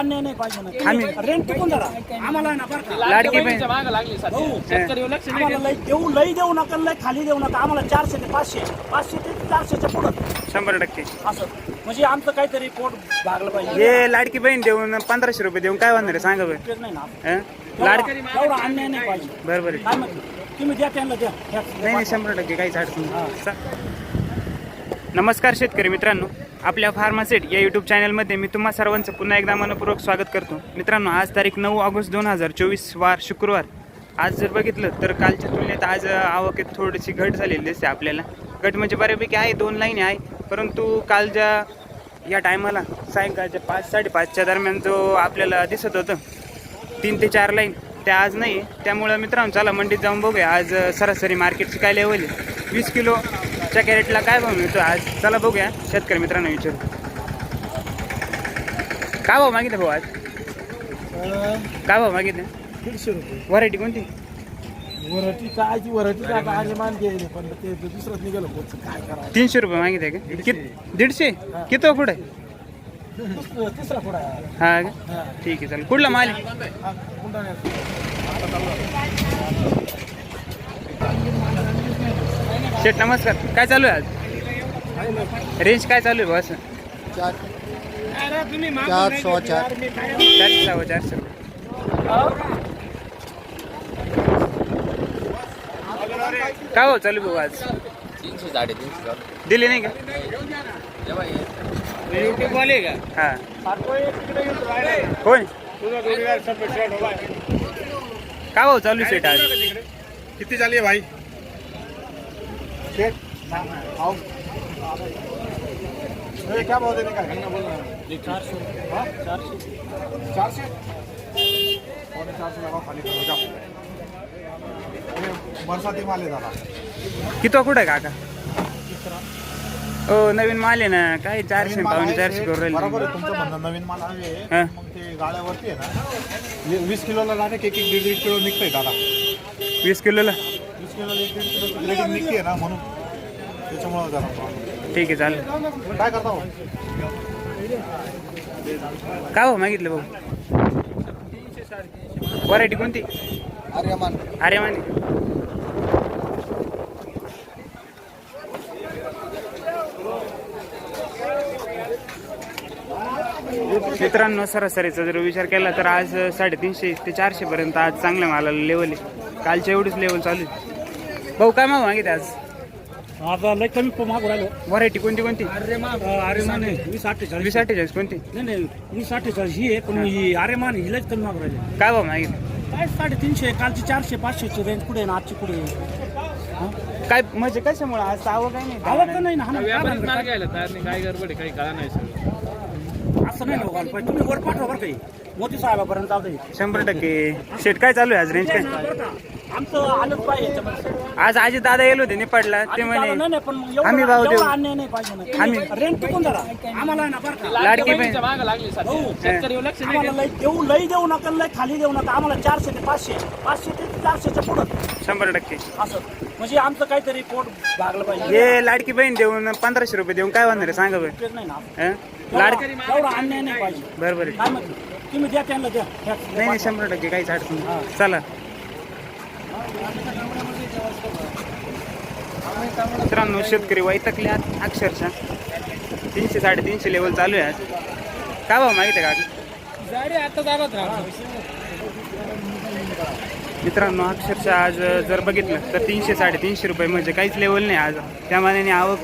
अन्याय नाही पाहिजे ना. आम्ही- तुम्ही रेंट टिकून धरा. आम्हाला ना बरं का? लाडकी बहीण. मागं लागली सध्या. भाऊ, शेतकरी लक्ष नाही आम्हाला लई देऊ लई देऊ नका लई खाली देऊ नका. आम्हाला चारशे ते पाचशे पाचशे ते चारशेच्या पुढं. शंभर टक्के. असं. म्हणजे आमचं काहीतरी पोट भागलं पाहिजे. हे लाडकी बहीण देऊन पंधराशे रुपये देऊन काय होणार आहे? सांगा बरं. उपयोग नाही ना. हं? लाड एवढा एवढा अन्याय नाही पाहिजे. बरोबर आहे काय म्हणते? तुम्ही द्या त्यांना द्या. द्या. नाही नाही शंभर टक्के काहीच अडचण नाही. चा- नमस्कार शेतकरी मित्रांनो. आपल्या फार्मासेट या यूट्यूब चॅनलमध्ये मी तुम्हा सर्वांचं पुन्हा एकदा मनपूर्वक स्वागत करतो. मित्रांनो आज तारीख नऊ ऑगस्ट दोन हजार चोवीस वार शुक्रवार. आज जर बघितलं तर कालच्या तुलनेत आज आवकेत थोडीशी घट झालेली दिसते आपल्याला. घट म्हणजे बऱ्यापैकी आहे दोन लाईन आहे परंतु कालच्या या टायमाला सायंकाळच्या पाच साडेपाचच्या दरम्यान जो आपल्याला दिसत होतं तीन ते चार लाईन त्या आज नाही. त्यामुळं मित्रांनो चला मंडीत जाऊन बघूया. आज सरासरी मार्केटची काय लेवल आहे? वीस किलोच्या कॅरेटला काय भाव मिळतो आज? चला बघूया शेतकरी मित्रांनो विचारू. काय भाव मागितले भाऊ आज? काय भाव मागितले? दीडशे रुपये. व्हरायटी कोणती? वरटी काय वरटी काय मान गेले पण ते दुसरंच निघालं पोच काय करावं? तीनशे रुपये मागितले का? कित दीडशे? किती हो पुढे? दुस- तिसरा पुढा. हा का? ठीक आहे चालेल. कुठला माल आहे? शेठ नमस्कार. काय चालू आहे आज? रेंज काय चालू आहे बस चार. चार सौ चार. चारशे सहा चारशे रुपये काय हो चालू भाऊ आज? तीनशे साडेतीनशे चालू. दिली नाही का? युट्यूब वाले का? हा. कोण? काय भाऊ चालू सेट आज? किती झाली है भाई? ए, क्या भाव देने का? है। चारशे चारशे पौने चारशे लगाओ खाली करो जाओ। ये बरसाती माल आहे दादा। किती हो कुठं आहे काका? हो नवीन माल आहे ना काय चारशे पावणे चारशे. करू बरोबर राहिले. आहे तुमचं म्हणणं नवीन माल आहे. हा. मग ते गाड्यावरती आहे ना. हे वीस किलोला जाणे एक एक दीड दीड किलो निघतंय दादा. वीस किलोला? वीस किलोला एक दीड किलो निघते ना म्हणून. त्याच्यामुळं. ठीक आहे चालेल. काय करता हो काय भाऊ मागितलं भाऊ? व्हरायटी कोणती? आर्यमान. अरे माने मित्रांनो सरासरीचा जर विचार केला तर आज साडेतीनशे ते चारशे पर्यंत आज चांगल्या मालाला लेवल आहे. कालच्या एवढीच लेवल चालू आहे. भाऊ काय मागू मागितलं आज? आता लई कमी मागू राहिलो. व्हरायटी कोणती कोणती? अरे मान वीस अठ्ठेचाळीस वीस अठ्ठेचाळीस कोणती? नाही नाही. वीस अठ्ठेचाळीस ही आहे पण ही. अरे मान हिलाच कमी मागू राहिले. काय भाऊ मागितलं? काय साडेतीनशे कालची चारशे पाचशेची रेंज कुठे आहे ना आजची कुठे आहे? काय म्हणजे कशामुळे? आज आवक काय नाही. आवक तर नाही ना हा काय? घ्यायला तयार नाही काय गडबड आहे काही कळा नाही सगळं. असं नाही ना व्हायला पाहिजे तुम्ही वर पाठवा बरं काही. मोदी साहेबापर्यंत जाऊ शंभर टक्के. शेट काय चालू आहे आज रेंज काय? बरं का? आमचं आलंच पाहिजे याच्यामध्ये. आज आजी दादा येलो होते निपाडला ते म्हणे आम्ही भाव देऊ. अन्याय नाही पाहिजे आम्ही- रेंट टिकून धरा. आम्हाला आहे ना बरं का? लाडकी बहीण. भाऊ, आम्हाला लई देऊ लई देऊ नका लई खाली देऊ नका. आम्हाला चारशे ते पाचशे पाचशे ते चारशेच्या पुढं. शंभर टक्के. असं. म्हणजे आमचं काहीतरी पोट भागलं पाहिजे. हे लाडकी बहीण देऊन पंधराशे रुपये देऊन काय होणार आहे? सांगा बरं. उपयोग नाही ना. हं? लाड एवढा एवढा अन्याय नाही पाहिजे. बरोबर आहे काय म्हणते? तुम्ही द्या त्यांना द्या. द्या. नाही नाही शंभर टक्के काहीच अडचण नाही. चला. मित्रांनो शेतकरी वैतकल्यात अक्षरशः. तीनशे साडेतीनशे लेवल चालू आहे आज. काय भाव माहिती आहे का आता मित्रांनो अक्षरशः आज जर बघितलं तर तीनशे साडेतीनशे रुपये म्हणजे काहीच लेवल नाही आज. त्या मानाने आवक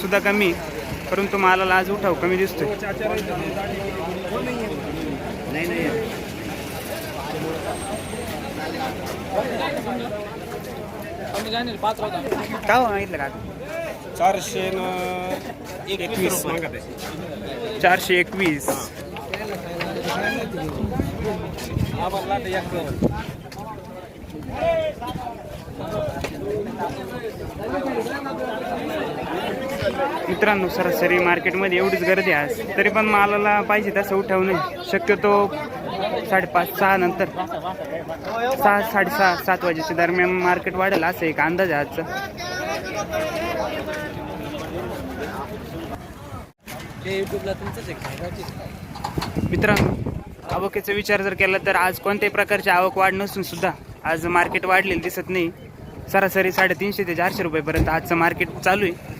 सुद्धा कमी परंतु मालाला आज उठाव कमी दिसतोय नाही नाही कमी जाणे पाच होता काय भाव मागितलं का चारशे एकवीस मागत आहे. चारशे एकवीस. मित्रांनो सरासरी मार्केटमध्ये एवढीच गर्दी आहे आज. तरी पण मालाला पाहिजे तसं उठाव नाही. शक्यतो साडेपाच सहा नंतर. सहा साडेसहा सात वाजेच्या दरम्यान मार्केट वाढेल असं एक अंदाज आहे आजचा. मित्रांनो आवकेचा विचार जर केला तर आज कोणत्याही प्रकारची आवक वाढ नसून सुद्धा आज मार्केट वाढलेलं दिसत नाही. सरासरी साडेतीनशे ते चारशे रुपयेपर्यंत आजचं मार्केट चालू आहे.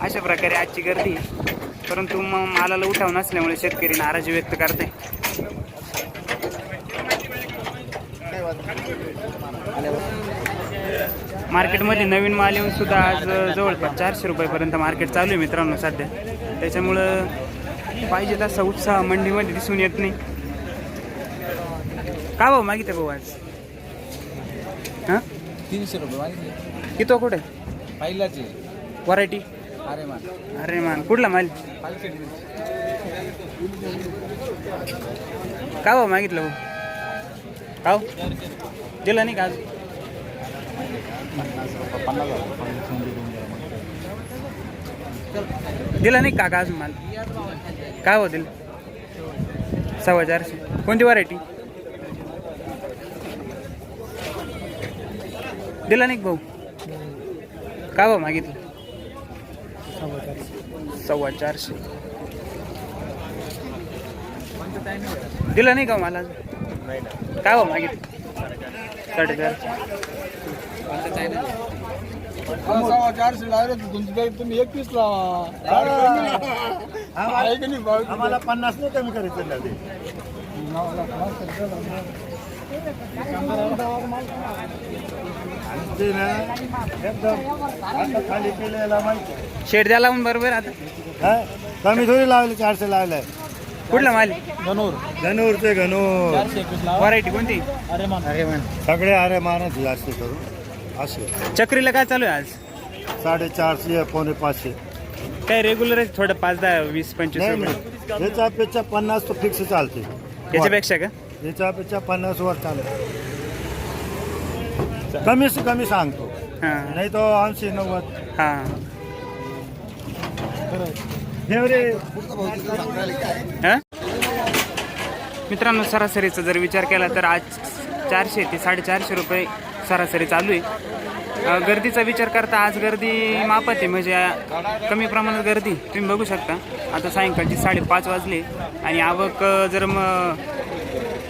अशा प्रकारे आजची गर्दी आहे. परंतु मग मालाला उठाव नसल्यामुळे शेतकरी नाराजी व्यक्त करते. मार्केटमध्ये नवीन माल येऊन सुद्धा आज जवळपास चारशे रुपयापर्यंत मार्केट चालू आहे मित्रांनो सध्या. त्याच्यामुळं पाहिजे तसा उत्साह मंडीमध्ये दिसून येत नाही. का भाऊ मागितलं भाऊ आज? हां? तीनशे रुपये मागितले. कितो कुठे? पहिलाचे. व्हरायटी? अरे मान कुठला माल? का हो मागितलं भाऊ? का हो? दिला नाही का आज? दिला नाही का का अजून माल? काय हो दिलं? सव्वा चारशे. कोणती व्हरायटी दिला नाही भाऊ? का भाऊ मागितलं? सव्वा चारशे. दिला नाही का मला? काय हो मागितलं साडेचारशे. तुम्ही एकवीस लावा? आम्हाला पन्नास नाही कमी करायचं. ते ते शेड द्या लावून बरोबर आता. हा? कमी थोडी लावले चारशे लावलाय कुठला माल? घनूर चारशे एकवीस लावा. व्हरायटी कोणती? अरे मान अरे मान सगळे अरे मानत जास्त करून. असे. चक्रीला काय चालू आहे आज? साडेचारशे पावणे पाचशे. काय रेग्युलर आहे? थोडं पाच दहा वीस पंचवीस याच्यापेक्षा पन्नास तो फिक्स चालते. याच्यापेक्षा का? याच्यापेक्षा पन्नास वर चालते. कमी से कमी सांगतो. हां. नाही तो ऐंशी नव्वद. हां. हे हां? मित्रांनो सरासरीचा जर विचार केला तर आज चारशे ते साडेचारशे रुपये सरासरी चालू आहे. गर्दीचा विचार करता आज गर्दी मापात आहे म्हणजे कमी प्रमाणात गर्दी. तुम्ही बघू शकता. आता सायंकाळची साडेपाच वाजले आणि आवक जर म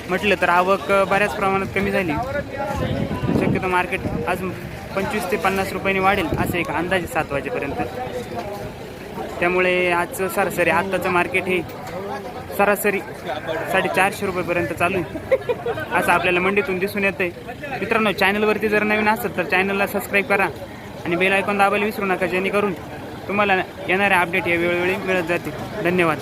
म्हटलं तर आवक बऱ्याच प्रमाणात कमी झाली. शक्यतो मार्केट आज पंचवीस ते पन्नास रुपयांनी वाढेल असं एक अंदाजे सात वाजेपर्यंत. त्यामुळे आजचं सरासरी आत्ताचं मार्केट हे सरासरी साडेचारशे रुपयेपर्यंत चालू आहे. असं आपल्याला मंडीतून दिसून येतं आहे मित्रांनो चॅनलवरती जर नवीन असेल तर चॅनलला सबस्क्राईब करा आणि बेल आयकॉन दाबायला विसरू नका जेणेकरून तुम्हाला येणारे अपडेट या वेळोवेळी मिळत जातील. धन्यवाद.